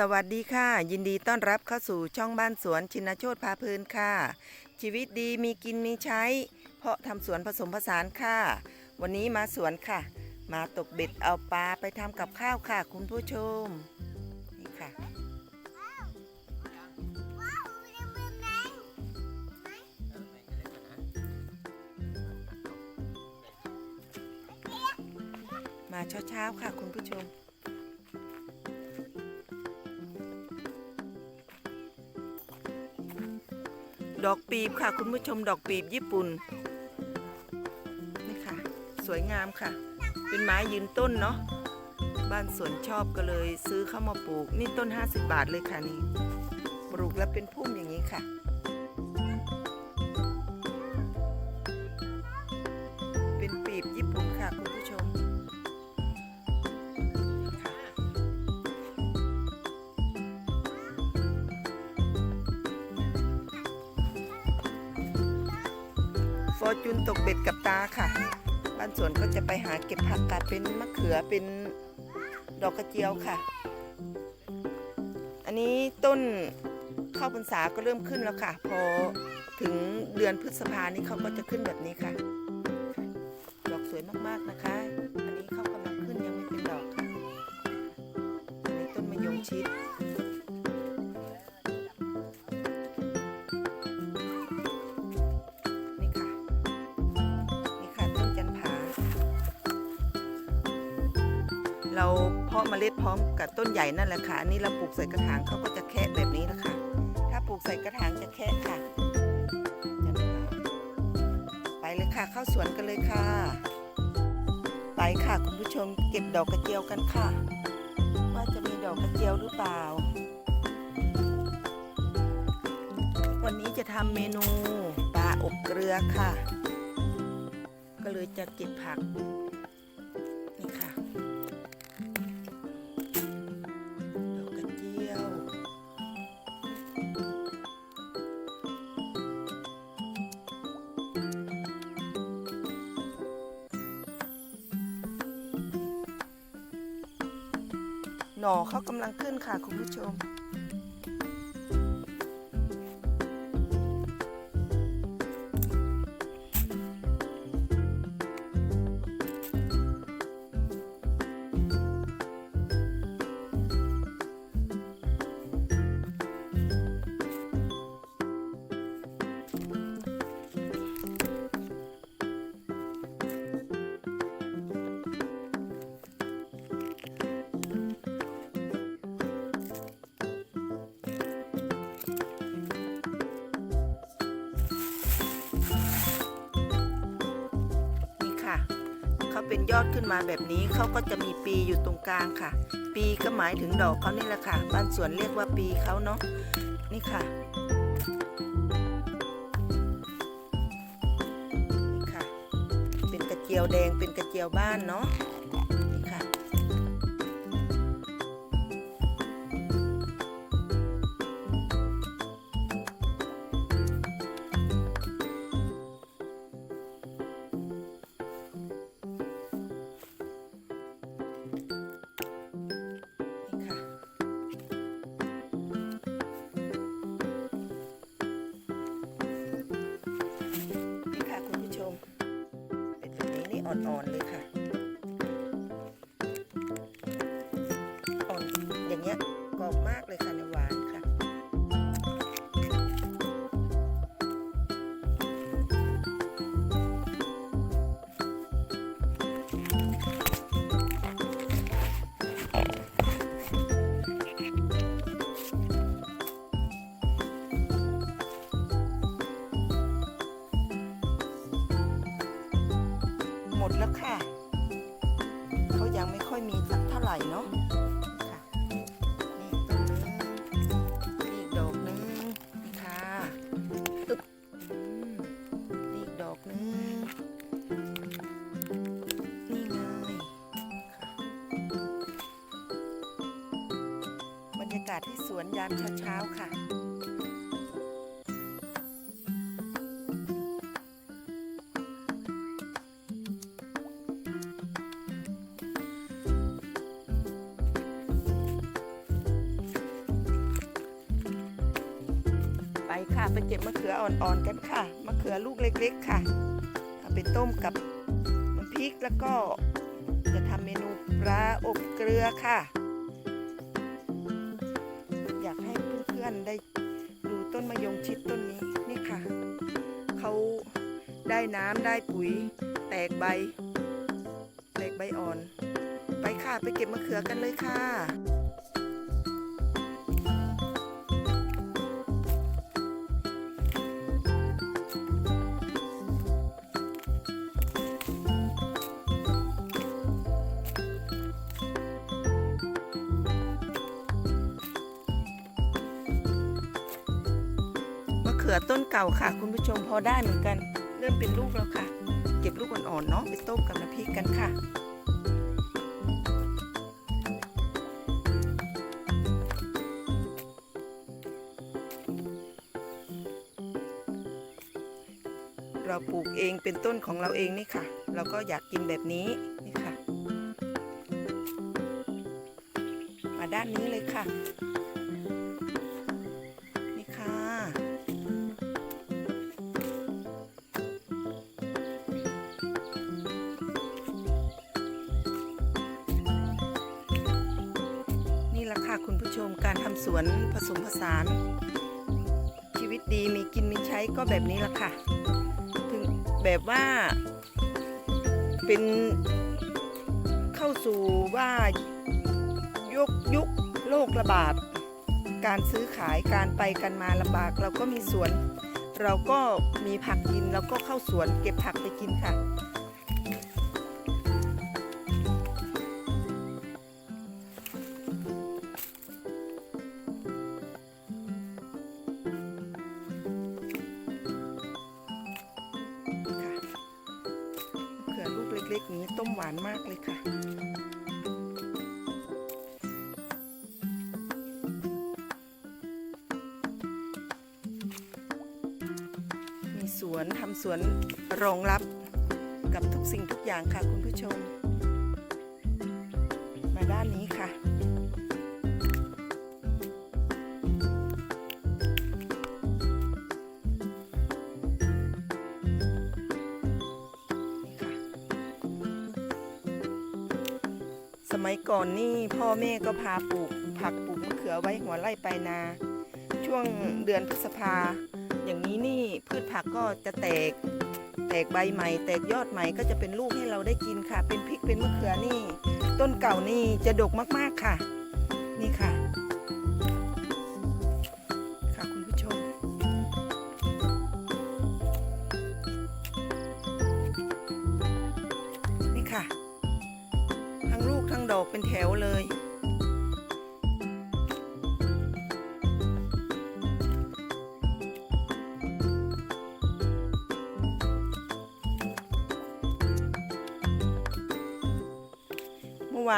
สวัสดีค่ะ ยินดีต้อนรับเข้าสู่ช่องบ้านสวนชินโชตพาเพลินค่ะ ชีวิตดีมีกินมีใช้ เพราะทำสวนผสมผสานค่ะ วันนี้มาสวนค่ะ มาตกเบ็ดเอาปลาไปทำกับข้าวค่ะ คุณผู้ชมนี่ค่ะมาเช้าๆค่ะ คุณผู้ชม ดอกปีบค่ะ คุณผู้ชมดอกปีบญี่ปุ่นนี่ค่ะ สวยงามค่ะ เป็นไม้ยืนต้นเนาะบ้านสวนชอบก็เลยซื้อเข้ามาปลูก นี่ต้น 50 บาทเลยค่ะนี่ ปลูกแล้วเป็นพุ่มอย่างนี้ค่ะ กเบ็ดกับตาค่ะ บ้านสวนก็จะไปหาเก็บผักกัดเป็นมะเขือเป็นดอกกระเจียวค่ะ อันนี้ต้นข้าวพรรษาก็เริ่มขึ้นแล้วค่ะ พอถึงเดือนพฤษภานี่เขาก็จะขึ้นแบบนี้ค่ะ ดอกสวยมากๆนะคะ อันนี้เขากำลังขึ้นยังไม่เป็นดอกค่ะ อันนี้ต้นมะยงชิด เราเพาะเมล็ดพร้อมกับต้นใหญ่นั่นแหละค่ะอันนี้เราปลูกใส่กระถางเขาก็จะแคะแบบนี้นะคะถ้าปลูกใส่กระถางจะแคะค่ะไปเลยค่ะเข้าสวนกันเลยค่ะ ไปค่ะคุณผู้ชมเก็บดอกกระเจียวกันค่ะ ว่าจะมีดอกกระเจียวหรือเปล่า วันนี้จะทำเมนูปลาอบเกลือค่ะ ก็เลยจะเก็บผัก หน่อเขากำลังขึ้นค่ะคุณผู้ชม ยอดขึ้นมาแบบนี้เขาก็จะมีปีอยู่ตรงกลางค่ะ ปีก็หมายถึงดอกเขานี่แหละค่ะบ้านสวนเรียกว่าปีเขาเนาะนี่ค่ะนี่ค่ะ เป็นกระเจียวแดงเป็นกระเจียวบ้านเนาะาศที่สวนยามเช้าๆค่ะไปค่ะไปเก็บมะเขืออ่อนๆกันค่ะมะเขือลูกเล็ก ๆ ค่ะเอาไปต้มกับน้ำพริกแล้วก็จะทำเมนูปลาอบเกลือค่ะ ได้ดูต้นมะยงชิดต้นนี้นี่ค่ะ เขาได้น้ำได้ปุ๋ย แตกใบ แตกใบอ่อน ไปค่ะไปเก็บมะเขือกันเลยค่ะ ขือต้นเก่าค่ะ คุณผู้ชมพอได้เหมือนกัน เริ่มเป็นลูกแล้วค่ะ เก็บลูกอ่อนๆเนาะไปต้มกับน้ำพริกกันค่ะเราปลูกเองเป็นต้นของเราเองนี่ค่ะ เราก็อยากกินแบบนี้นี่ค่ะ มาด้านนี้เลยค่ะ วนผสมผสาน ชีวิตดีมีกินมีใช้ก็แบบนี้ละค่ะ ถึงแบบว่า เป็นเข้าสู่ว่ายกยุคโรคระบาด การซื้อขายการไปกันมาลำบาก เราก็มีสวน เราก็มีผักกิน เราก็เข้าสวนเก็บผักไปกินค่ะค่ะ รองรับกับทุกสิ่งทุกอย่างค่ะคุณผู้ชม มาด้านนี้ค่ะ สมัยก่อนนี่พ่อแม่ก็พาปลูก ผักปลูกมะเขือไว้หัวไร่ไปนา ช่วงเดือนพฤษภาอย่างนี้นี่พืชผักก็จะแตก แตกใบใหม่ แตกยอดใหม่ก็จะเป็นลูกให้เราได้กินค่ะ เป็นพริกเป็นมะเขือนี่ ต้นเก่านี่จะดกมากๆค่ะ นี่ค่ะ ค่ะคุณผู้ชม นี่ค่ะ ทั้งลูกทั้งดอกเป็นแถวเลย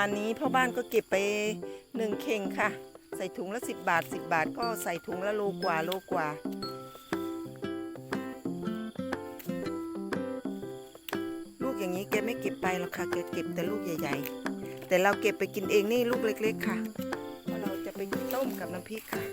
านนี้พ่อบ้านก็เก็บไปหนึ่งเข่งค่ะ ใส่ถุงละสิบบาทสิบบาทก็ใส่ถุงละโลกว่าโลกว่า ลูกอย่างนี้แกไม่เก็บไปหรอกค่ะแกเก็บแต่ลูกใหญ่ ๆ แต่เราเก็บไปกินเองนี่ลูกเล็ก ๆ ค่ะเราจะไปต้มกับน้ำพริกค่ะ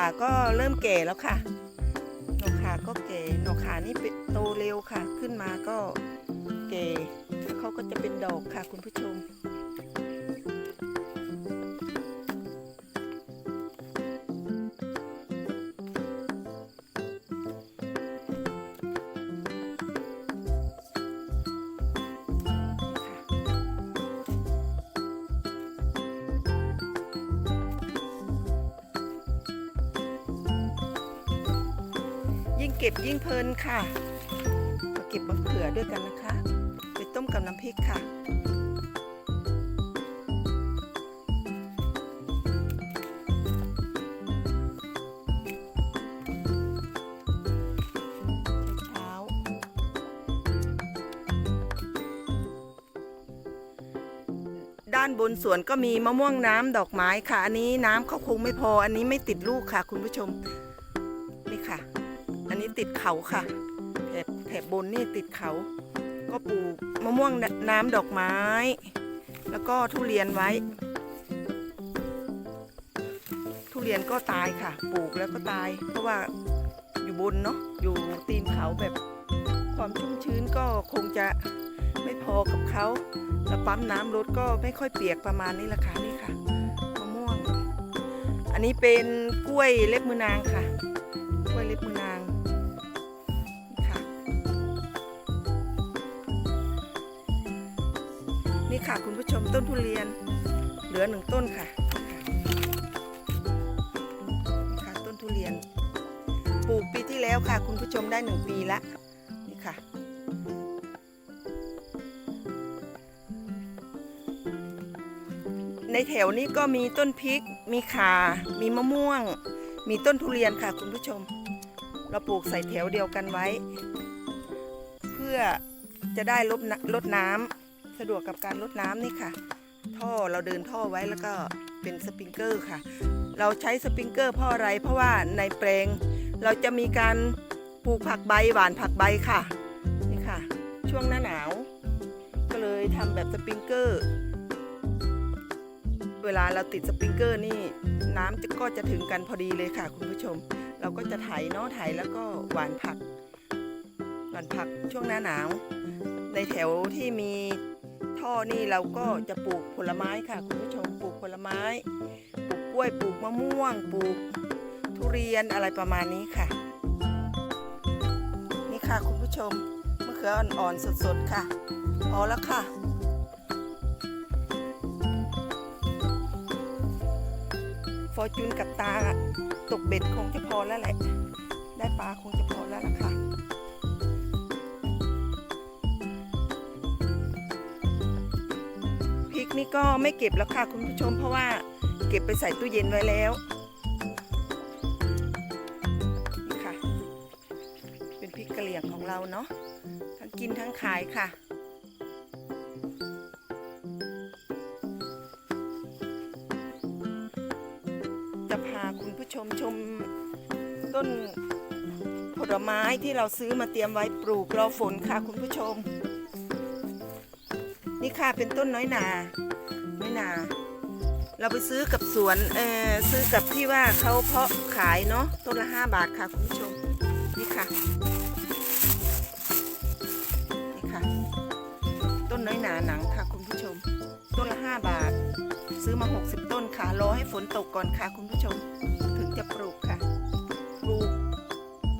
ขาก็เริ่มแก่แล้วค่ะ หน่อขาก็แก่ หน่อขานี่เป็นโตเร็วค่ะ ขึ้นมาก็แก่แล้วเขาก็จะเป็นดอกค่ะคุณผู้ชม ก็บยิ่งเพลินค่ะ มาเก็บมะเขือด้วยกันนะคะ ไปต้มกับน้ำพริกค่ะ เช้า ด้านบนสวนก็มีมะม่วงน้ำดอกไม้ค่ะ อันนี้น้ำเขาคงไม่พอ อันนี้ไม่ติดลูกค่ะ คุณผู้ชม นี่ค่ะ ติดเขาค่ะแถบแถบบนนี่ติดเขา ก็ปลูกมะม่วงน้ำดอกไม้ แล้วก็ทุเรียนไว้ ทุเรียนก็ตายค่ะ ปลูกแล้วก็ตาย เพราะว่าอยู่บนเนาะอยู่ตีนเขาแบบความชุ่มชื้นก็คงจะไม่พอกับเขาแล้วปั๊มน้ำรถก็ไม่ค่อยเปียกประมาณนี้แหละค่ะนี่ค่ะมะม่วง อันนี้เป็นกล้วยเล็บมือนางค่ะ ค่ะ คุณผู้ชมต้นทุเรียน เหลือหนึ่งต้นค่ะนี่ค่ะต้นทุเรียน ปลูกปีที่แล้วค่ะ คุณผู้ชมได้หนึ่งปีละนี่ค่ะ ในแถวนี้ก็มีต้นพริก มีข่ามีมะม่วง มีต้นทุเรียนค่ะ คุณผู้ชม เราปลูกใส่แถวเดียวกันไว้ เพื่อจะได้ลดลดน้ำ สะดวกกับการลดน้ำนี่ค่ะ ท่อเราเดินท่อไว้แล้วก็เป็นสปริงเกอร์ค่ะ เราใช้สปริงเกอร์เพราะอะไร เพราะว่าในแปลง เราจะมีการปลูกผักใบหวานผักใบค่ะนี่ค่ะ ช่วงหน้าหนาว ก็เลยทำแบบสปริงเกอร์ เวลาเราติดสปริงเกอร์นี่น้ำจะก็จะถึงกันพอดีเลยค่ะ คุณผู้ชม เราก็จะไถเนาะไถแล้วก็หวานผักหวานผักช่วงหน้าหนาวในแถวที่มี ท่อนี่เราก็จะปลูกผลไม้ค่ะคุณผู้ชมปลูกผลไม้ ปลูกกล้วยปลูกมะม่วง ปลูกทุเรียนอะไรประมาณนี้ค่ะ นี่ค่ะคุณผู้ชมมะเขืออ่อนๆสดๆค่ะพอแล้วค่ะฟอร์จูนกับตาตกเบ็ดคงจะพอแล้วแหละ ได้ปลาคงจะ นี่ก็ไม่เก็บแล้วค่ะคุณผู้ชม เพราะว่าเก็บไปใส่ตู้เย็นไว้แล้วนี่ค่ะ เป็นพริกกะเหรี่ยงของเราเนาะทั้งกินทั้งขายค่ะจะพาคุณผู้ชมชมต้นผลไม้ที่เราซื้อมาเตรียมไว้ปลูกรอฝนค่ะคุณผู้ชม นี่ค่ะเป็นต้นน้อยนา น้อยนา เราไปซื้อกับสวนเออซื้อกับที่ว่าเขาเพาะขายเนาะต้นละ5บาทค่ะคุณผู้ชมนี่ค่ะนี่ค่ะ ต้นน้อยนาหนังค่ะคุณผู้ชม ต้นละ5บาท ซื้อมา 60 ต้นค่ะรอให้ฝนตกก่อนค่ะคุณผู้ชม ถึงจะปลูกค่ะปลูก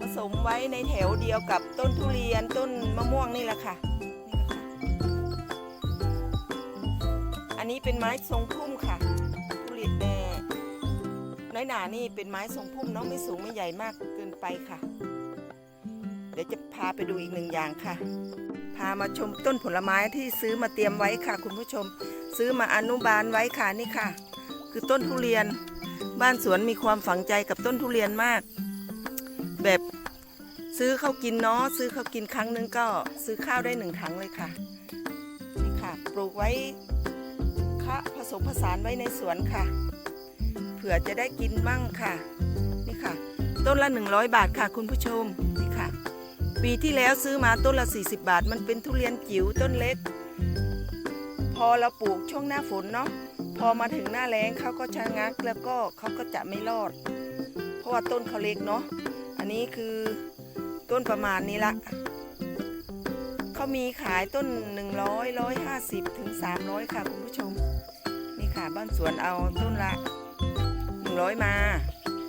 ผสมไว้ในแถวเดียวกับต้นทุเรียนต้นมะม่วงนี่แหละค่ะ เป็นไม้ทรงพุ่มค่ะทุเรียนแน่น้อยหนานี่เป็นไม้ทรงพุ่มเนาะไม่สูงไม่ใหญ่มากเกินไปค่ะ เดี๋ยวจะพาไปดูอีกหนึ่งอย่างค่ะ พามาชมต้นผลไม้ที่ซื้อมาเตรียมไว้ค่ะ คุณผู้ชม ซื้อมาอนุบาลไว้ค่ะนี่ค่ะ คือต้นทุเรียน บ้านสวนมีความฝังใจกับต้นทุเรียนมาก แบบซื้อเขากินเนาะซื้อเขากินครั้งนึงก็ซื้อข้าวได้หนึ่งถังเลยค่ะนี่ค่ะ ปลูกไว้ คะผสมผสานไว้ในสวนค่ะ เผื่อจะได้กินบ้างค่ะ นี่ค่ะ ต้นละ 100 บาทค่ะคุณผู้ชมนี่ค่ะ ปีที่แล้วซื้อมาต้นละ 40 บาท มันเป็นทุเรียนจิ๋วต้นเล็ก พอเราปลูกช่วงหน้าฝนเนาะพอมาถึงหน้าแล้งเขาก็ชะงักแล้วก็เขาก็จะไม่รอด เพราะว่าต้นเขาเล็กเนาะอันนี้คือต้นประมาณนี้ละ เขามีขายต้น 100 150 ถึง 300 ค่ะคุณผู้ชม นี่ค่ะบ้านสวนเอาต้นละ 100 มา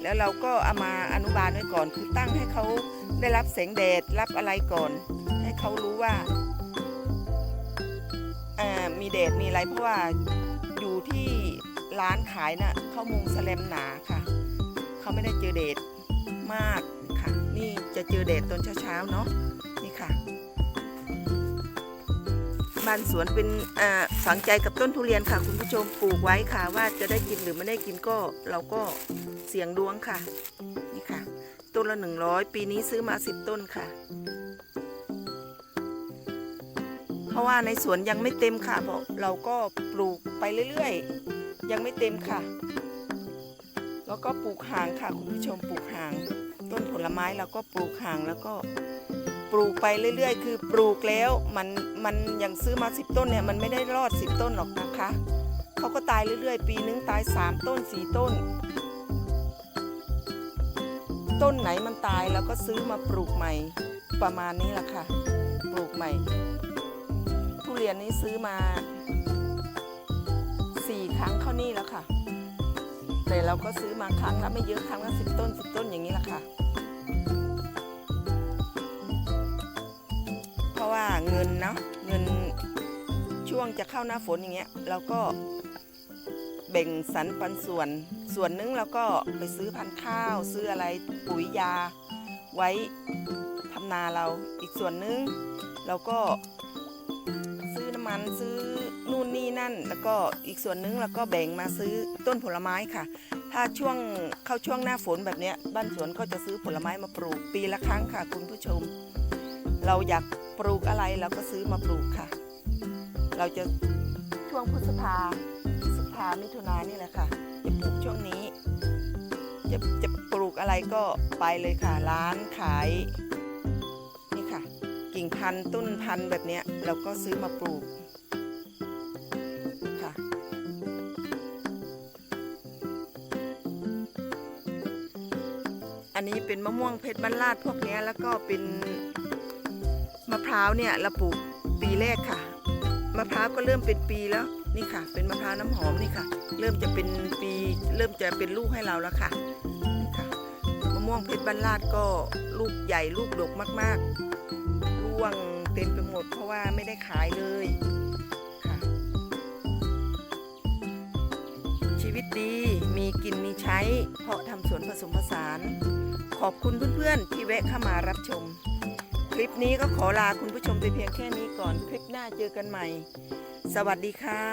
แล้วเราก็เอามาอนุบาลไว้ก่อน คือตั้งให้เขาได้รับแสงแดดรับอะไรก่อน ให้เขารู้ว่าามีแดดมีอะไรเพราะว่าอยู่ที่ร้านขายน่ะเขามุงสแลมหนาค่ะเขาไม่ได้เจอแดดมากค่ะ นี่จะเจอแดดตอนเช้าๆเนาะ บ้านสวนเป็นอ่าฝังใจกับต้นทุเรียนค่ะ คุณผู้ชมปลูกไว้ค่ะ ว่าจะได้กินหรือไม่ได้กินก็เราก็เสี่ยงดวงค่ะนี่ค่ะ ต้นละหนึ่งร้อยปีนี้ซื้อมาสิบต้นค่ะ เพราะว่าในสวนยังไม่เต็มค่ะเพราะเราก็ปลูกไปเรื่อยๆ ยังไม่เต็มค่ะ แล้วก็ปลูกห่างค่ะคุณผู้ชมปลูกห่าง ต้นผลไม้เราก็ปลูกห่างแล้วก็ ปลูกไปเรื่อย ๆ คือปลูกแล้วมันมันอย่างซื้อมาสิบต้นเนี่ยมันไม่ได้รอดสิบต้นหรอกนะคะเขาก็ตายเรื่อยๆ ปีนึงตายสามต้นสี่ต้น ต้นไหนมันตายเราก็ซื้อมาปลูกใหม่ประมาณนี้แหละค่ะ ปลูกใหม่ ทุเรียนนี้ซื้อมาสี่ครั้งเข้านี่แล้วค่ะ แต่เราก็ซื้อมาครั้งละไม่เยอะครั้งละสิบต้นสิบต้นอย่างนี้แหละค่ะ ว่าเงินเนาะเงินช่วงจะเข้าหน้าฝนอย่างเงี้ยเราก็แบ่งสรรปันส่วน ส่วนนึงเราก็ไปซื้อพันธุ์ข้าว ซื้ออะไรปุ๋ยยา ไว้ทำนาเราอีกส่วนนึงเราก็ซื้อน้ำมันซื้อนู่นนี่นั่น แล้วก็อีกส่วนนึงเราก็แบ่งมาซื้อต้นผลไม้ค่ะ ถ้าช่วงเข้าช่วงหน้าฝนแบบเนี้ยบ้านสวนก็จะซื้อผลไม้มาปลูกปีละครั้งค่ะคุณผู้ชม เราอยากปลูกอะไรเราก็ซื้อมาปลูกค่ะ เราจะช่วงพฤษภาพฤษภามิถุนานี่แหละค่ะ จะปลูกช่วงนี้ จะจะปลูกอะไรก็ไปเลยค่ะ ร้านขายนี่ค่ะ กิ่งพันธุ์ต้นพันธุ์แบบเนี้ยเราก็ซื้อมาปลูกค่ะ อันนี้เป็นมะม่วงเพชรบ้านลาดพวกนี้แล้วก็เป็น พร้าวเนี่ยเราปลูกปีแรกค่ะ มะพร้าวก็เริ่มเป็นปีแล้วนี่ค่ะ เป็นมะพร้าวน้ำหอมนี่ค่ะ เริ่มจะเป็นปีเริ่มจะเป็นลูกให้เราแล้วค่ะนี่ค่ะมะม่วงเพชรบ้านลาดก็ลูกใหญ่ลูกดกมากๆร่วงเต็มไปหมด เพราะว่าไม่ได้ขายเลยค่ะ ชีวิตดีมีกินมีใช้ เพราะทำสวนผสมผสาน ขอบคุณเพื่อนๆที่แวะเข้ามารับชม ลิปนี้ก็ขอลาคุณผู้ชมไปเพียงแค่นี้ก่อน คลิปหน้าเจอกันใหม่ สวัสดีค่ะ